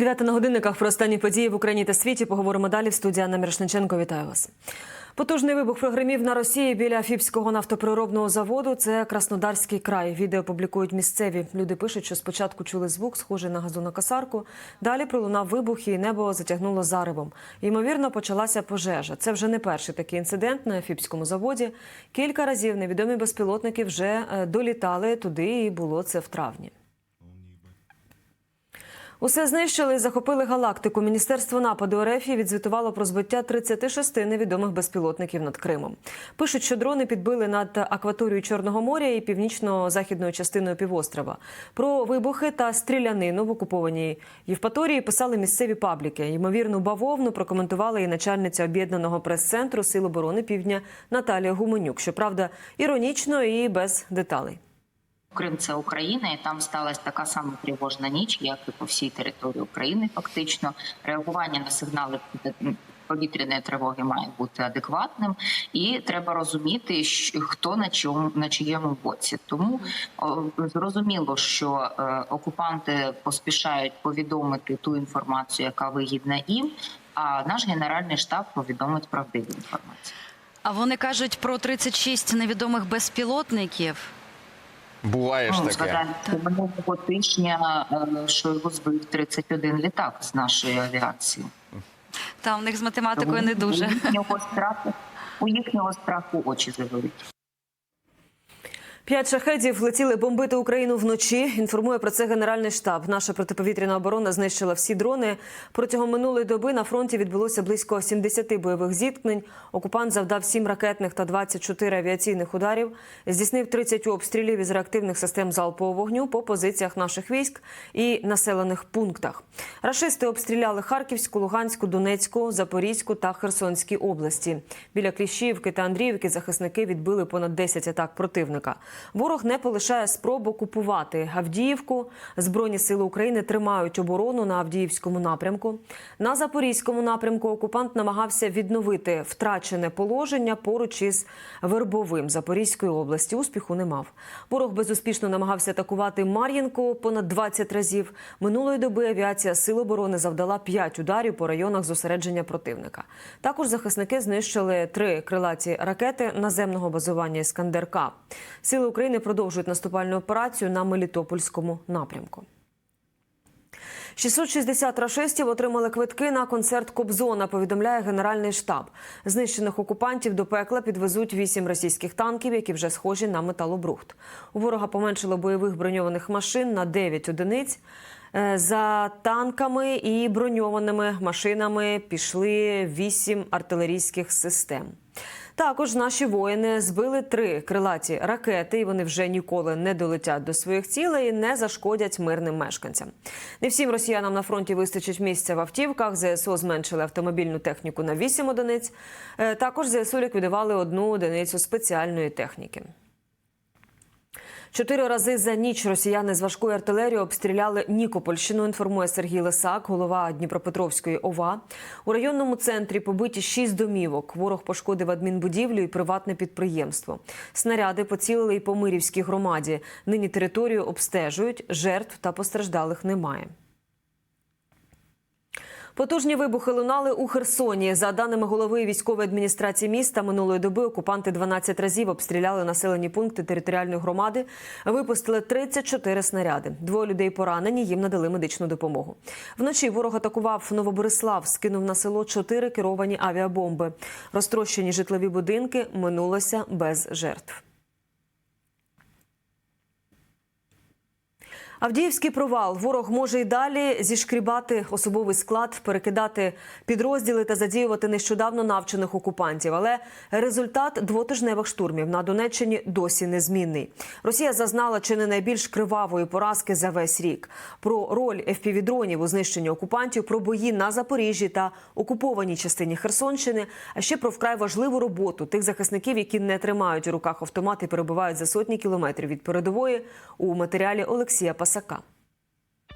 Дев'ята на годинниках про останні події в Україні та світі. Поговоримо далі. В студії Анна Мірошниченко. Вітаю вас. Потужний вибух прогремів на Росії біля Фіпського нафтоприробного заводу. Це Краснодарський край. Відео публікують місцеві. Люди пишуть, що спочатку чули звук, схожий на газонокосарку. Далі пролунав вибух і небо затягнуло заревом. Ймовірно, почалася пожежа. Це вже не перший такий інцидент на Фіпському заводі. Кілька разів невідомі безпілотники вже е, долітали туди, і було це в травні. Усе знищили і захопили галактику. Міністерство нападу РФ відзвітувало про збиття 36 невідомих безпілотників над Кримом. Пишуть, що дрони підбили над акваторією Чорного моря і північно-західною частиною півострова. Про вибухи та стрілянину в окупованій Євпаторії писали місцеві пабліки. Ймовірну бавовну прокоментувала і начальниця об'єднаного прес-центру Сил оборони Півдня Наталія Гуменюк. Щоправда, іронічно і без деталей. Крим це Україна, і там сталася така сама тривожна ніч, як і по всій території України. Фактично, реагування на сигнали повітряної тривоги має бути адекватним, і треба розуміти, хто на чому на чиєму боці. Тому зрозуміло, що е, окупанти поспішають повідомити ту інформацію, яка вигідна їм. А наш генеральний штаб повідомить правдиву інформацію. А вони кажуть про 36 невідомих безпілотників. Буває ж Ну, таке. минулого тижня що його збив 31 літак з нашої авіації. Та у них з математикою Тому не дуже. У їхнього страху, у їхнього страху очі завеликі. П'ять шахедів летіли бомбити Україну вночі. Інформує про це Генеральний штаб. Наша протиповітряна оборона знищила всі дрони. Протягом минулої доби на фронті відбулося близько 70 бойових зіткнень. Окупант завдав 7 ракетних та 24 авіаційних ударів. Здійснив 30 обстрілів із реактивних систем залпового вогню по позиціях наших військ і населених пунктах. Рашисти обстріляли Харківську, Луганську, Донецьку, Запорізьку та Херсонські області. Біля Кліщіївки та Андріївки захисники відбили понад 10 атак противника. Ворог не полишає спроб окупувати Авдіївку. Збройні сили України тримають оборону на Авдіївському напрямку. На Запорізькому напрямку окупант намагався відновити втрачене положення поруч із Вербовим Запорізької області. Успіху не мав. Ворог безуспішно намагався атакувати Мар'їнку понад 20 разів. Минулої доби авіація Сил оборони завдала 5 ударів по районах зосередження противника. Також захисники знищили три крилаті ракети наземного базування Іскандер-К. Сили України продовжують наступальну операцію на Мелітопольському напрямку. 660 рашистів отримали квитки на концерт Кобзона. Повідомляє Генеральний штаб. Знищених окупантів до пекла підвезуть вісім російських танків, які вже схожі на металобрухт. У ворога поменшило бойових броньованих машин на 9 одиниць. Е, За танками і броньованими машинами пішли вісім артилерійських систем. Також наші воїни збили три крилаті ракети, і вони вже ніколи не долетять до своїх цілей і не зашкодять мирним мешканцям. Не всім росіянам на фронті вистачить місця в автівках. ЗСУ зменшили автомобільну техніку на 8 одиниць. Е, Також ЗСУ ліквідували одну одиницю спеціальної техніки. Чотири рази за ніч росіяни з важкої артилерії обстріляли Нікопольщину. Інформує Сергій Лисак, голова Дніпропетровської ОВА. У районному центрі побиті шість домівок. Ворог пошкодив адмінбудівлю і приватне підприємство. Снаряди поцілили і по Мирівській громаді. Нині територію обстежують. Жертв та постраждалих немає. Потужні вибухи лунали у Херсоні. За даними голови військової адміністрації міста, минулої доби окупанти 12 разів обстріляли населені пункти територіальної громади. Випустили 34 снаряди. Двоє людей поранені. Їм надали медичну допомогу. Вночі ворог атакував Новоборислав, скинув на село чотири керовані авіабомби. Розтрощені житлові будинки минулося без жертв. Авдіївський провал. Ворог може й далі зішкрібати особовий склад, перекидати підрозділи та задіювати нещодавно навчених окупантів. Але результат двотижневих штурмів на Донеччині досі незмінний. Росія зазнала чи не найбільш кривавої поразки за весь рік. Про роль FPV-дронів у знищенні окупантів, про бої на Запоріжжі та окупованій частині Херсонщини, а ще про вкрай важливу роботу тих захисників, які не тримають у руках автомат і перебувають за сотні кілометрів від передової у матеріалі Олексія Пасака.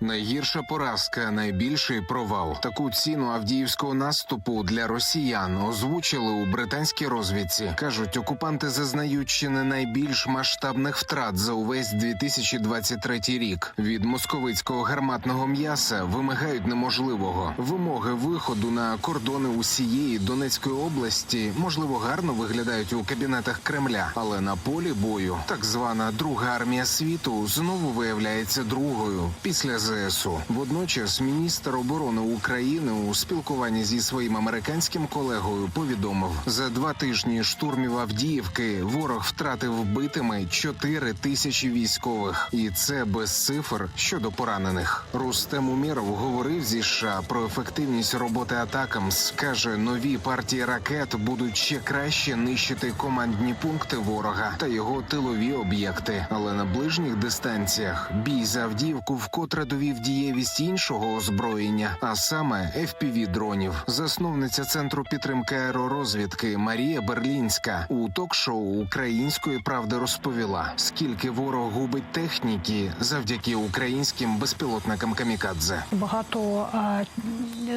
Найгірша поразка, найбільший провал. Таку ціну авдіївського наступу для росіян озвучили у британській розвідці. кажуть, окупанти зазнають чи не найбільш масштабних втрат за увесь 2023 рік. Від московицького гарматного м'яса вимагають неможливого. Вимоги виходу на кордони усієї Донецької області можливо гарно виглядають у кабінетах Кремля, але на полі бою так звана друга армія світу знову виявляється другою після ЗСУ. Водночас міністр оборони України у спілкуванні зі своїм американським колегою повідомив, за два тижні штурмів Авдіївки ворог втратив вбитими 4 тисячі військових, і це без цифр щодо поранених. Рустем Умєров говорив зі США про ефективність роботи атакамс. каже, нові партії ракет будуть ще краще нищити командні пункти ворога та його тилові об'єкти. Але на ближніх дистанціях бій за Авдіївку вкотре довів дієвість іншого озброєння, а саме fpv дронів. Засновниця центру підтримки аеророзвідки Марія Берлінська у ток-шоу Української правди розповіла, скільки ворог губить техніки завдяки українським безпілотникам камікадзе. Багато,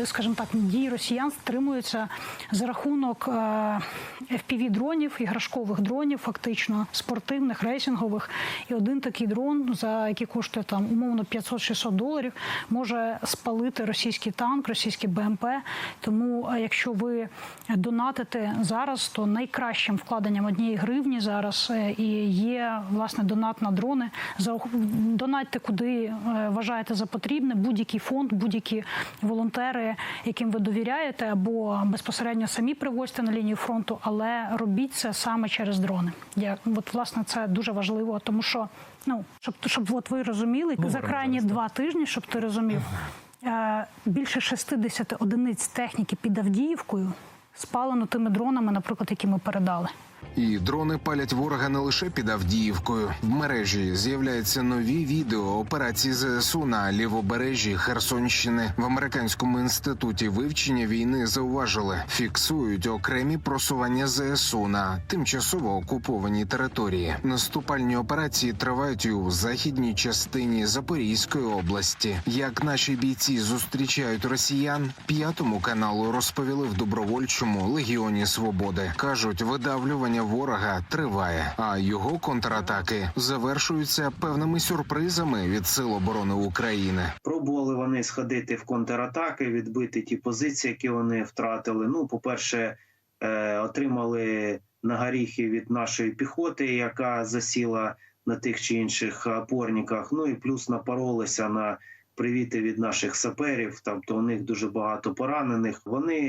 скажімо так, дій росіян стримуються за рахунок fpv дронів, іграшкових дронів, фактично спортивних, рейсингових. І один такий дрон, за який коштує там умовно 500-600 доларів, може спалити російський танк, російський БМП. Тому, е, якщо ви донатите зараз, то найкращим вкладенням однієї гривні зараз е, і є власне донат на дрони. Донатьте куди е, вважаєте за потрібне, будь-який фонд, будь-які волонтери, яким ви довіряєте, або безпосередньо самі привозьте на лінію фронту, але робіть це саме через дрони. Я от власне це дуже важливо, тому що ну щоб щоб от ви розуміли за крайні два тижні, щоб ти розумів. е, Більше 60 одиниць техніки під Авдіївкою спалено тими дронами, наприклад, які ми передали. І дрони палять ворога не лише під Авдіївкою. В мережі з'являються нові відео операції ЗСУ на лівобережжі Херсонщини. В американському інституті вивчення війни зауважили, фіксують окремі просування ЗСУ на тимчасово окупованій території. Наступальні операції тривають і у західній частині Запорізької області. Як наші бійці зустрічають росіян, п'ятому каналу розповіли в добровольчому легіоні свободи. кажуть, видавлювання ворога триває, а його контратаки завершуються певними сюрпризами від сил оборони України. Пробували вони сходити в контратаки, відбити ті позиції, які вони втратили. Ну, по-перше, е, отримали на горіхи від нашої піхоти, яка засіла на тих чи інших опорниках. Ну і плюс напоролися на привіти від наших саперів. Тобто у них дуже багато поранених. Вони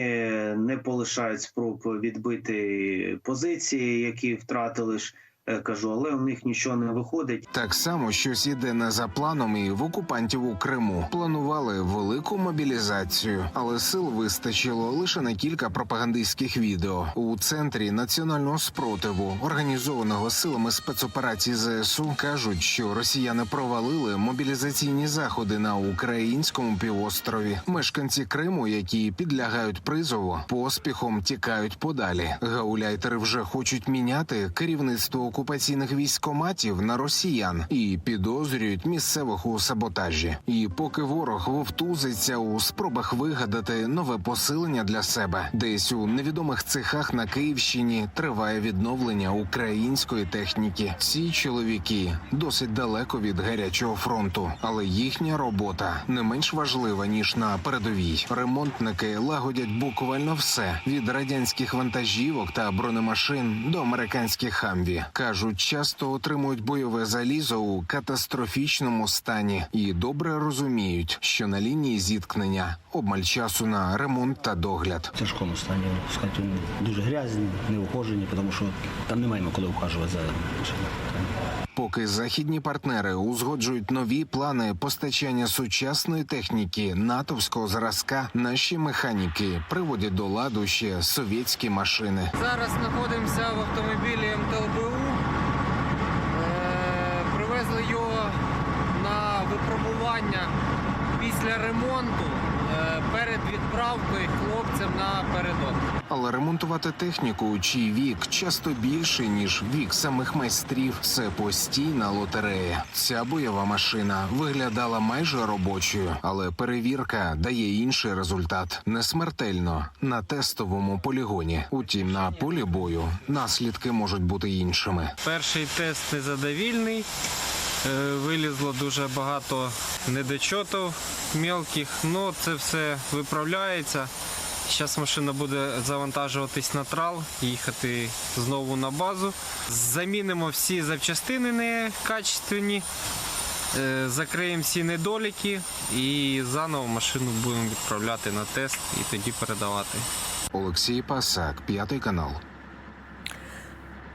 не полишають спроб відбити позиції, які втратили ж. Е, Кажу, але у них нічого не виходить. Так само щось іде не за планом і в окупантів у Криму. Планували велику мобілізацію, але сил вистачило лише на кілька пропагандистських відео у центрі національного спротиву, організованого силами спецоперацій ЗСУ. кажуть, що росіяни провалили мобілізаційні заходи на українському півострові. Мешканці Криму, які підлягають призову, поспіхом тікають подалі. Гауляйтери вже хочуть міняти керівництво окупаційних військоматів на росіян і підозрюють місцевих у саботажі. І поки ворог вовтузиться у спробах вигадати нове посилення для себе, десь у невідомих цехах на Київщині триває відновлення української техніки. Ці чоловіки досить далеко від гарячого фронту, але їхня робота не менш важлива ніж на передовій. Ремонтники лагодять буквально все від радянських вантажівок та бронемашин до американських хамві. Кажуть, часто отримують бойове залізо у катастрофічному стані і добре розуміють, що на лінії зіткнення обмаль часу на ремонт та догляд. В тяжкому стані, сказати, дуже грязні, неухожені, тому що там немає коли ухажувати за. Поки західні партнери узгоджують нові плани постачання сучасної техніки натовського зразка, наші механіки приводять до ладу ще совєтські машини. Зараз знаходимося в автомобілі МТЛБУ. Е, Привезли його після ремонту. Е, перед відправкою хлопцям на передок. Але ремонтувати техніку, чий вік часто більший ніж вік самих майстрів, це постійна лотерея. Ця бойова машина виглядала майже робочою, але перевірка дає інший результат не смертельно на тестовому полігоні. Утім, на полі бою наслідки можуть бути іншими. Перший тест незадовільний. Е, Вилізло дуже багато недочотів мелких. Ну, це все виправляється. Зараз машина буде завантажуватись на трал, їхати знову на базу. Замінимо всі запчастини некачественні, е, закриємо всі недоліки і заново машину будемо відправляти на тест і тоді передавати. Олексій Пасак, п'ятий канал.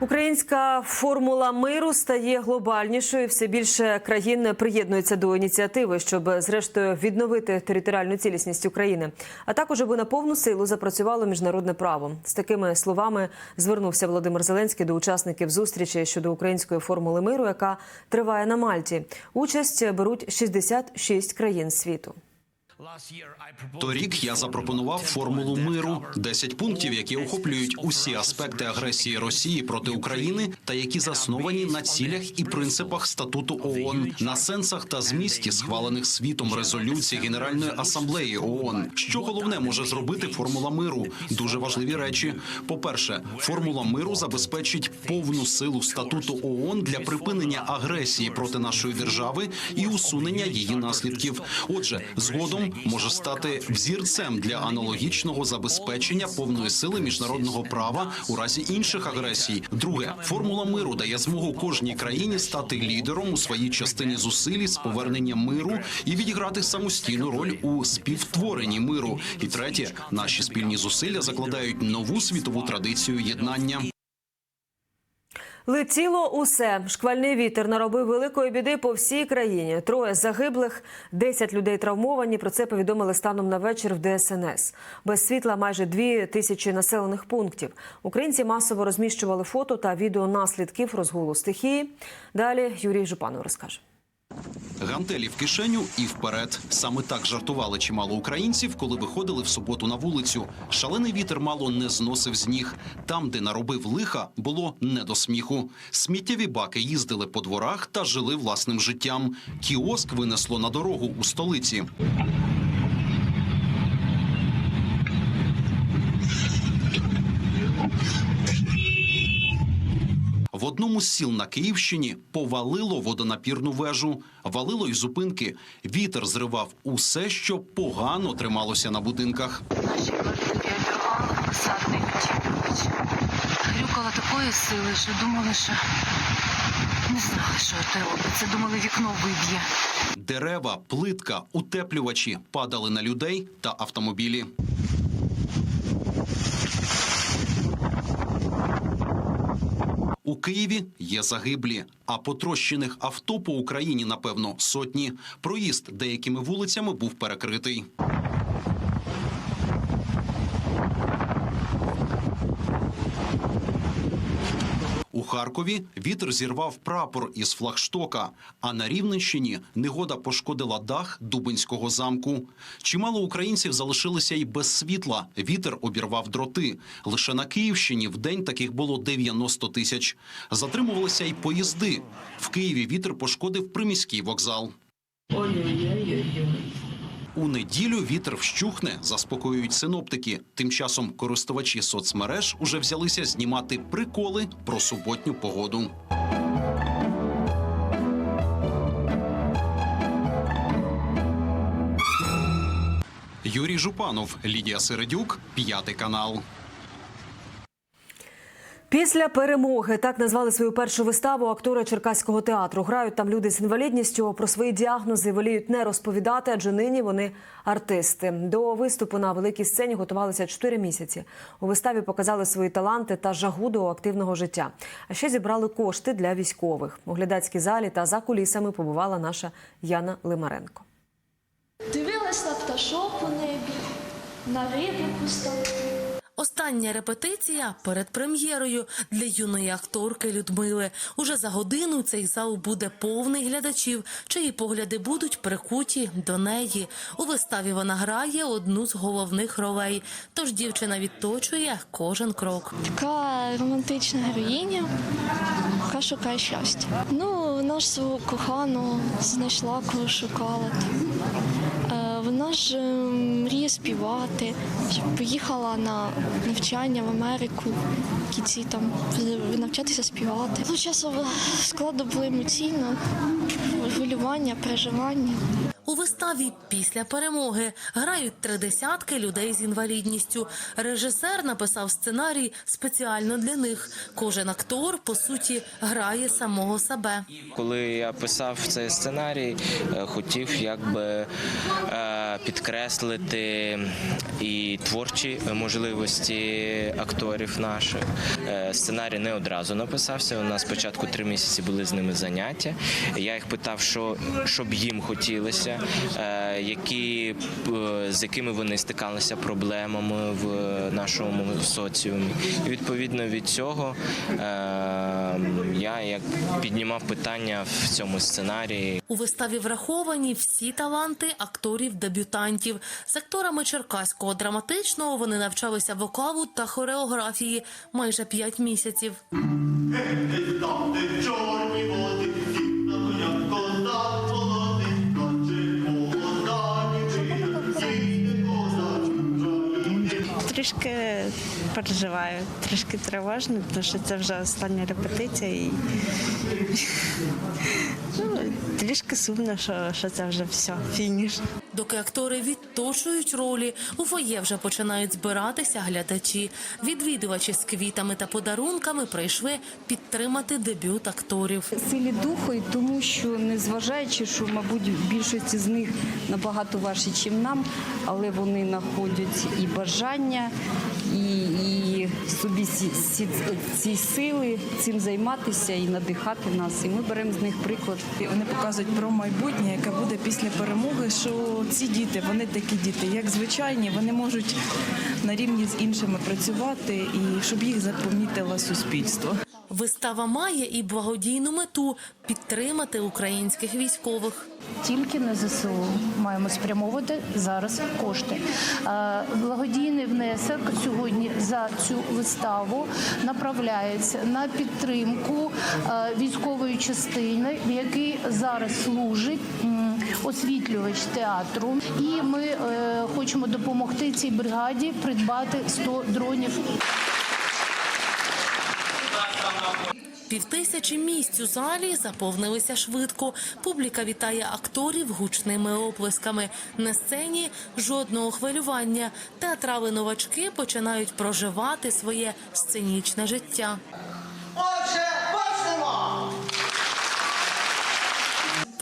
Українська формула миру стає глобальнішою. Все більше країн приєднуються до ініціативи, щоб зрештою відновити територіальну цілісність України, а також аби на повну силу запрацювало міжнародне право. З такими словами звернувся Володимир Зеленський до учасників зустрічі щодо української формули миру, яка триває на Мальті. Участь беруть 66 країн світу. Торік я запропонував формулу миру 10 пунктів, які охоплюють усі аспекти агресії Росії проти України та які засновані на цілях і принципах статуту ООН, на сенсах та змісті схвалених світом резолюцій Генеральної асамблеї ООН. Що головне може зробити формула миру? Дуже важливі речі. По перше, формула миру забезпечить повну силу статуту ООН для припинення агресії проти нашої держави і усунення її наслідків. Отже, згодом може стати взірцем для аналогічного забезпечення повної сили міжнародного права у разі інших агресій. Друге, формула миру дає змогу кожній країні стати лідером у своїй частині зусиль з повернення миру і відіграти самостійну роль у співтворенні миру. І третє, наші спільні зусилля закладають нову світову традицію єднання. Летіло усе. Шквальний вітер наробив великої біди по всій країні. Троє загиблих, 10 людей травмовані. Про це повідомили станом на вечір в ДСНС. Без світла майже дві тисячі населених пунктів. Українці масово розміщували фото та відео наслідків розгулу стихії. Далі Юрій Жупанов розкаже. Гантелі в кишеню і вперед. Саме так жартували чимало українців, коли виходили в суботу на вулицю. Шалений вітер мало не зносив з ніг. Там, де наробив лиха, було не до сміху. Сміттєві баки їздили по дворах та жили власним життям. Кіоск винесло на дорогу у столиці. Одному з сіл на Київщині повалило водонапірну вежу, валило й зупинки. Вітер зривав усе, що погано трималося на будинках. Наші квартирі обірвало посадний такої сили, що думали, що не знали, що це робиться. Думали, вікно виб'є. Дерева, плитка, утеплювачі падали на людей та автомобілі. Києві є загиблі, а потрощених авто по Україні, напевно, сотні. Проїзд деякими вулицями був перекритий. Харкові вітер зірвав прапор із флагштока. А на Рівненщині негода пошкодила дах Дубинського замку. Чимало українців залишилися й без світла. Вітер обірвав дроти. Лише на Київщині в день таких було 90 тисяч. Затримувалися й поїзди. В Києві вітер пошкодив приміський вокзал. У неділю вітер вщухне, заспокоюють синоптики. Тим часом користувачі соцмереж уже взялися знімати приколи про суботню погоду. Юрій Жупанов, Лідія Середюк, п'ятий канал. Після перемоги так назвали свою першу виставу актори Черкаського театру. Грають там люди з інвалідністю. Про свої діагнози воліють не розповідати, адже нині вони артисти. До виступу на великій сцені готувалися 4 місяці. У виставі показали свої таланти та жагу до активного життя. А ще зібрали кошти для військових. У глядацькій залі та за кулісами побувала наша Яна Лимаренко. Дивилась на пташок у небі, на рибу пустоту. Остання репетиція перед прем'єрою для юної акторки Людмили. Уже за годину цей зал буде повний глядачів, чиї погляди будуть прикуті до неї. У виставі вона грає одну з головних ролей. Тож дівчина відточує кожен крок. Така романтична героїня, яка шукає щастя. Ну, свого коханого знайшла, коли шукала. Е, Вона ж е, мріє співати, поїхала на навчання в Америку, в кінці там навчатися співати. Ну, складно було емоційно, хвилювання, переживання. У виставі після перемоги грають три десятки людей з інвалідністю. Режисер написав сценарій спеціально для них. Кожен актор, по суті, грає самого себе. Коли я писав цей сценарій, е, хотів якби е, підкреслити і творчі можливості акторів наших. Е, Сценарій не одразу написався. У нас спочатку три місяці були з ними заняття. Я їх питав, що щоб їм хотілося, е, які е, з якими вони стикалися проблемами в нашому соціумі. І відповідно від цього е, я як піднімав питання в цьому сценарії. У виставі враховані всі таланти акторів-дебютантів. З акторами Черкаського драматичного вони навчалися вокалу та хореографії майже п'ять місяців. Трішки переживаю, трішки тривожно, тому що це вже остання репетиція і ну, трішки сумно, що, що це вже все, фініш. Доки актори відточують ролі, у фоє вже починають збиратися глядачі. Відвідувачі з квітами та подарунками прийшли підтримати дебют акторів. силі духу, і тому що незважаючи, що, мабуть, в більшості з них набагато важче, ніж нам, але вони знаходять і бажання, і, і собі ці, сили цим займатися і надихати нас. І ми беремо з них приклад. Вони показують про майбутнє, яке буде після перемоги. Що ці діти, вони такі діти, як звичайні, вони можуть на рівні з іншими працювати і щоб їх запомітило суспільство. Вистава має і благодійну мету підтримати українських військових. Тільки на ЗСУ маємо спрямовувати зараз кошти. Благодійний внесок сьогодні за цю виставу направляється на підтримку військової частини, в якій зараз служить освітлювач театру. І ми е, хочемо допомогти цій бригаді придбати 100 дронів. Півтисячі місць у залі заповнилися швидко. Публіка вітає акторів гучними оплесками. На сцені жодного хвилювання. Театрали новачки починають проживати своє сценічне життя. Отже,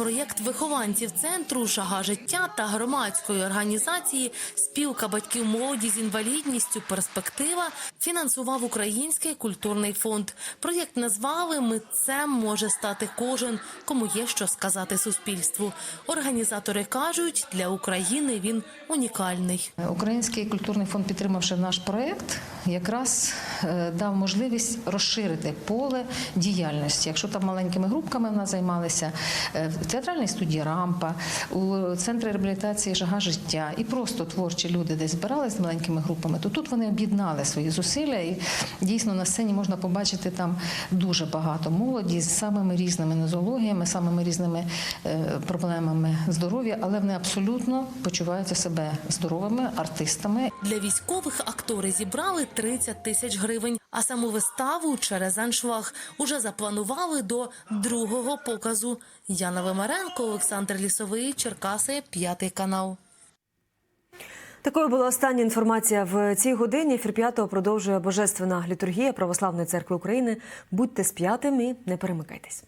Проєкт вихованців центру Жага життя та громадської організації Спілка батьків молоді з інвалідністю Перспектива фінансував Український культурний фонд. Проєкт назвали Митцем може стати кожен, кому є що сказати суспільству. Організатори кажуть, для України він унікальний. Український культурний фонд, підтримавши наш проект, якраз е, дав можливість розширити поле діяльності. Якщо там маленькими групками в нас займалися е, театральній студії Рампа, у центрі реабілітації Жага життя і просто творчі люди десь збиралися з маленькими групами, то тут вони об'єднали свої зусилля, і дійсно на сцені можна побачити там дуже багато молоді з самими різними нозологіями, самими різними е, проблемами здоров'я, але вони абсолютно почуваються себе здоровими артистами. Для військових актори зібрали 30 тисяч гривень, а саму виставу через аншлаг уже запланували до другого показу. Яна Вимаренко, Олександр Лісовий, Черкаси, п'ятий канал. Такою була остання інформація в цій годині. Ефір п'ятого продовжує божественна літургія Православної церкви України. Будьте з п'ятим і не перемикайтесь.